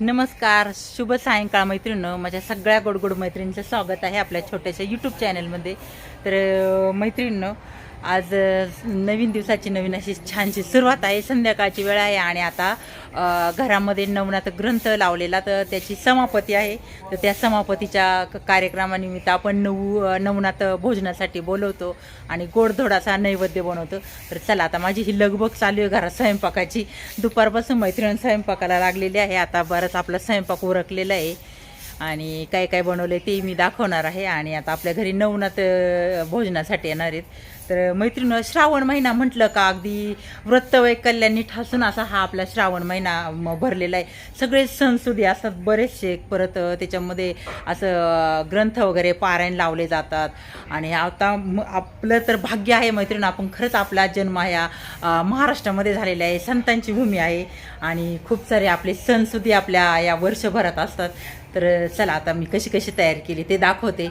नमस्कार शुभ सायंकाळ मैत्रिणं माझ्या सगळ्या गोडगोड मैत्रिणींचं स्वागत आहे आपल्या छोट्याशा यूट्यूब चॅनलमध्ये तर मैत्रिणीनं मैत्रिणींनो आज नवीन दिवसाची नवीन अशी छानशी सुरुवात आहे. संध्याकाळची वेळ आहे आणि आता घरामध्ये नवनाथ ग्रंथ लावलेला तर त्याची समापती आहे. तर त्या समापतीच्या क- कार्यक्रमानिमित्त आपण नऊ नवनाथ भोजनासाठी बोलवतो आणि गोडधोडाचा नैवेद्य बनवतो. तर चला आता माझी ही लगबग चालू आहे घरात स्वयंपाकाची. दुपारपासून मैत्रीण स्वयंपाकाला लागलेली आहे. आता बरंच आपला स्वयंपाक उरकलेला आहे. आणि काय काय बनवलं ते मी दाखवणार आहे. आणि आता आपल्या घरी नवनाथ भोजनासाठी येणार आहेत. तर मैत्रीण श्रावण महिना म्हटलं का अगदी व्रतवैकल्यांनी ठासून असा हा आपला श्रावण महिना भरलेला आहे. सगळे सणसुदी असतात बरेचसे. परत त्याच्यामध्ये असं ग्रंथ वगैरे पारायण लावले जातात. आणि आता आपलं तर भाग्य आहे मैत्रीण आपण खरंच आपला जन्म ह्या महाराष्ट्रामध्ये झालेला आहे. संतांची भूमी आहे. आणि खूप सारे आपले सणसुदी आपल्या या वर्षभरात असतात. तर चला आता मी कशी कशी तयार केली ते दाखवते.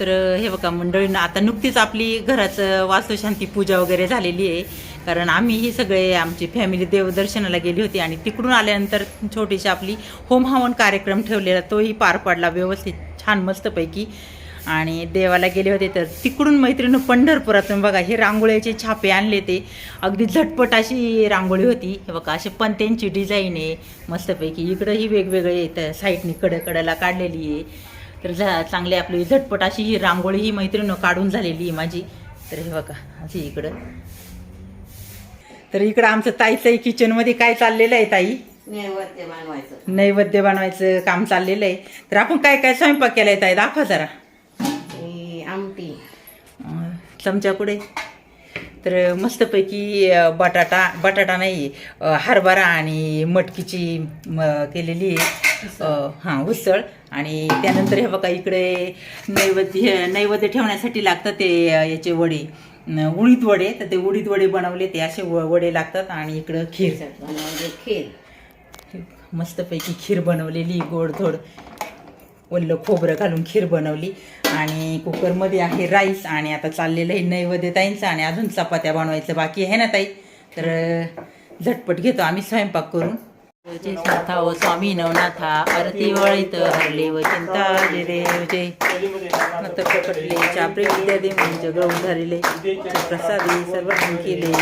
तर हे बघा मंडळीनं आता नुकतीच आपली घराचं वास्तुशांती पूजा वगैरे झालेली आहे. कारण आम्ही ही सगळे आमची फॅमिली देवदर्शनाला गेली होती आणि तिकडून आल्यानंतर छोटीशी आपली होम हवन कार्यक्रम ठेवलेला तोही पार पडला व्यवस्थित छान मस्तपैकी. आणि देवाला गेले होते तर तिकडून मैत्रिणी पंढरपुरातून बघा हे रांगोळ्याचे छापे आणले ते. अगदी झटपट अशी रांगोळी होती. हे बघा असे पणत्यांची डिझाईन आहे. मस्तपैकी इकडं ही वेगवेगळे साईडनी कडकडला काढलेली आहे. तर झा चांगली आपली झटपट अशी ही रांगोळी ही मैत्रिणी काढून झालेली आहे माझी. तर हे बघा अशी इकडं. तर इकडं आमचं ताईचं किचनमध्ये काय चाललेलं आहे ताई? नैवेद्य नैवेद्य बनवायचं काम चाललेलं आहे. तर आपण काय काय स्वयंपाक केलाय ताई? दाखवा जरा. आमटी. अं, चमचा पुढे तर मस्तपैकी बटाटा बटाटा नाही हरभरा आणि मटकीची म, केलेली हां उसळ. आणि त्यानंतर हे बघा इकडे नैवेद्य नैवेद्य ठेवण्यासाठी लागतं ते याचे वडे. अं, उडीद वडे. तर ते उडीद वडे बनवले ते असे व- वडे लागतात. आणि इकडं खीर. खीर. मस्तपैकी खीर बनवलेली गोडधोड. वल्लं खोबरं घालून खीर बनवली. आणि कुकरमध्ये आहे राईस आणि आता चाललेलं आहे नैवेद्य ताईंचं आणि अजून चपात्या बनवायचं बाकी आहे ना ताई? तर झटपट घेतो आम्ही स्वयंपाक करून. जय नाथा व स्वामी नवनाथा आरती वळीत हरले व चिंता जे देव जय. मत चापरे विद्या दे म्हणजे गळून धरले प्रसादी सर्व केले.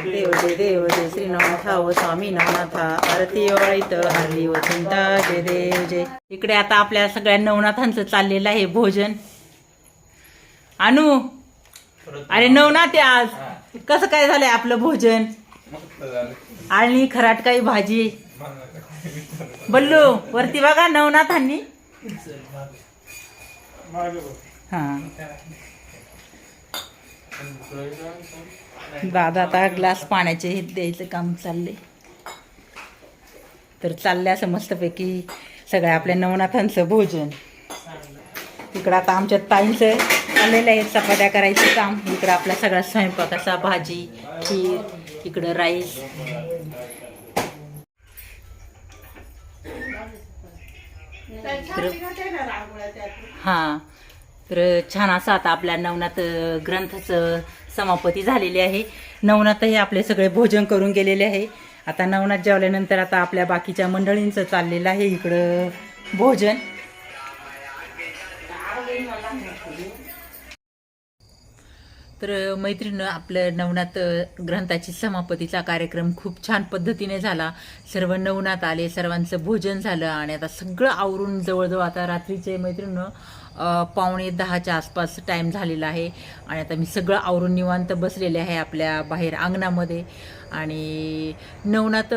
देव जय देव जय श्री नवनाथा व स्वामी नवनाथा आरती वळीत हरली व चिंता जय देव जय. इकडे आता आपल्या सगळ्या नवनाथांचं चाललेलं आहे भोजन. अनु अरे नवनाथ आज. कसं काय झालंय आपलं भोजन? आणि खराट काही भाजी. बल्लू वरती बघा नवनाथांनी. हा. दादा आता ग्लास पाण्याचे हे द्यायचं काम चालले तर चाललंय असं मस्तपैकी सगळ्या आपल्या नवनाथांचं भोजन. इकडं आता आमच्या ताईंचं आलेलं आहे चपात्या करायचं काम. इकडं आपला सगळा स्वयंपाक असा भाजी खीर इकडं राईस. हां. तर छान असं आता आपल्या नवनाथ ग्रंथाचं समापती झालेली आहे. नवनाथ हे आपले सगळे भोजन करून गेलेले आहे. आता नवनाथ जेवल्यानंतर आता आपल्या बाकीच्या मंडळींचं चाललेलं आहे इकडं भोजन. तर मैत्रिणं आपलं नवनाथ ग्रंथाची समापतीचा कार्यक्रम खूप छान पद्धतीने झाला. सर्व नवनाथ आले सर्वांचं भोजन झालं आणि आता सगळं आवरून जवळजवळ आता रात्रीचे मैत्रिणं पावणे दहाच्या आसपास टाईम झालेला आहे. आणि आता मी सगळं आवरून निवांत बसलेले आहे आपल्या बाहेर अंगणामध्ये. आणि नवनाथ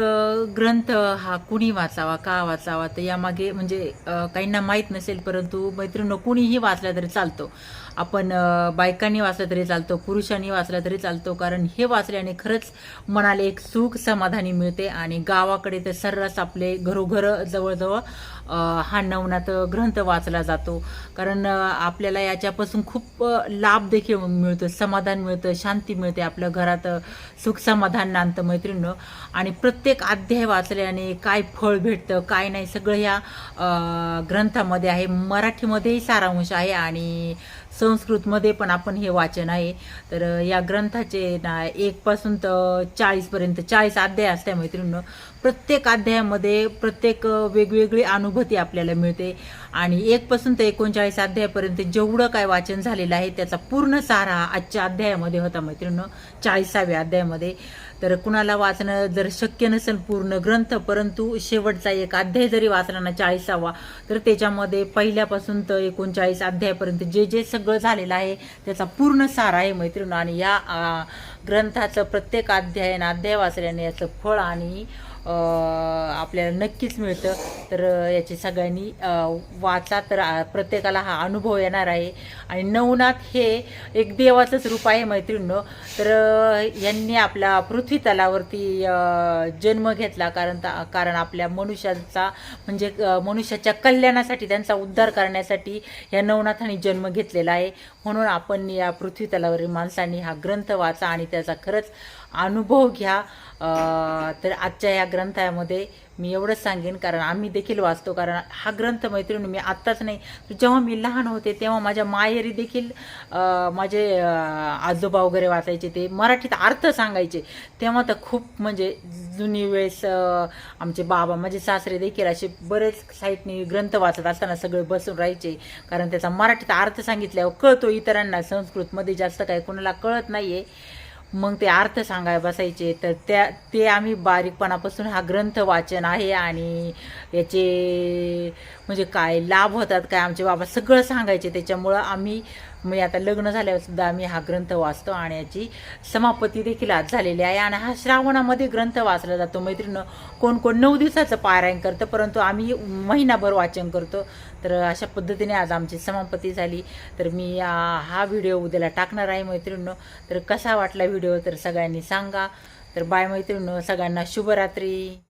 ग्रंथ हा कुणी वाचावा का वाचावा तर यामागे म्हणजे काहींना माहीत नसेल परंतु मैत्रिणी कुणीही वाचला तरी चालतो. आपण बायकांनी वाचलं तरी चालतो पुरुषांनी वाचला तरी चालतो कारण हे वाचल्याने खरंच मनाला एक सुख समाधानी मिळते आणि गावाकडे तर सर्रास आपले घरोघर जवळजवळ हा नवनाथ ग्रंथ वाचला जातो. कारण आपल्याला याच्यापासून खूप लाभ देखील मिळतो समाधान मिळतं शांती मिळते आपल्या घरात सुख समाधान नांदतं मैत्रिणीनं. आणि प्रत्येक अध्याय वाचल्याने काय फळ भेटतं काय नाही सगळं ह्या ग्रंथामध्ये आहे. मराठीमध्येही सारांश आहे आणि संस्कृतमध्ये पण आपण हे वाचन आहे. तर या ग्रंथाचे ना एकपासून तर चाळीसपर्यंत चाळीस अध्याय असल्या मैत्रिणीनं. प्रत्येक अध्यायामध्ये प्रत्येक वेगवेगळी अनुभूती आपल्याला मिळते. आणि एकपासून ते एकोणचाळीस अध्यायापर्यंत जेवढं काय वाचन झालेलं आहे त्याचा पूर्ण सारा आजच्या अध्यायामध्ये होता मैत्रिणीनं. चाळीसाव्या अध्यायामध्ये. तर कुणाला वाचणं जर शक्य नसेल पूर्ण ग्रंथ परंतु शेवटचा एक अध्याय जरी वाचला ना चाळीसावा तर त्याच्यामध्ये पहिल्यापासून तर एकोणचाळीस अध्यायापर्यंत जे जे सगळं झालेलं आहे त्याचा पूर्ण सार आहे मैत्रिणी आणि या ग्रंथाचं प्रत्येक अध्याय आणि अध्याय वाचल्याने याचं फळ आणि आपल्याला नक्कीच मिळतं. तर याची सगळ्यांनी वाचा. तर प्रत्येकाला हा अनुभव येणार आहे. आणि नवनाथ हे एक देवाचंच रूप आहे मैत्रिणींनो. तर यांनी आपल्या पृथ्वी तलावरती जन्म घेतला. कारण कारण आपल्या मनुष्याचा म्हणजे मनुष्याच्या कल्याणासाठी त्यांचा उद्धार करण्यासाठी या नवनाथांनी जन्म घेतलेला आहे. म्हणून आपण या पृथ्वी तलावरील माणसांनी हा ग्रंथ वाचा आणि त्याचा खरंच अनुभव घ्या. तर आजच्या या ग्रंथामध्ये मी एवढंच सांगेन कारण आम्ही देखील वाचतो कारण हा ग्रंथ मैत्रिणी मी आत्ताच नाही जेव्हा मी लहान होते तेव्हा माझ्या माहेरी देखील माझे आजोबा वगैरे वाचायचे ते मराठीत अर्थ सांगायचे. तेव्हा तर खूप म्हणजे जुनी वेळेस आमचे बाबा माझे सासरे देखील असे बरेच साईटने ग्रंथ वाचत असताना सगळे बसून राहायचे कारण त्याचा मराठीत अर्थ सांगितल्यावर कळतो इतरांना संस्कृतमध्ये जास्त काही कोणाला कळत नाही आहे मग ते अर्थ सांगाय बसायचे. तर त्या ते आम्ही बारीकपणापासून हा ग्रंथ वाचन आहे आणि याचे म्हणजे काय लाभ होतात काय आमचे बाबा सगळं सांगायचे. त्याच्यामुळं आम्ही म्हणजे आता लग्न झाल्यावर सुद्धा आम्ही हा ग्रंथ वाचतो आणि याची समापती देखील आज झालेली आहे. आणि हा श्रावणामध्ये ग्रंथ वाचला जातो. मैत्रिणं कोण कोण नऊ दिवसाचं पारायण करतं परंतु आम्ही महिनाभर वाचन करतो. तर अशा पद्धतीने आज आमची समापती झाली. तर मी हा व्हिडिओ उद्याला टाकणार आहे मैत्रिणींनो. तर कसा वाटला व्हिडिओ तर सगळ्यांनी सांगा. तर बाय मैत्रिणींनो सगळ्यांना शुभरात्री.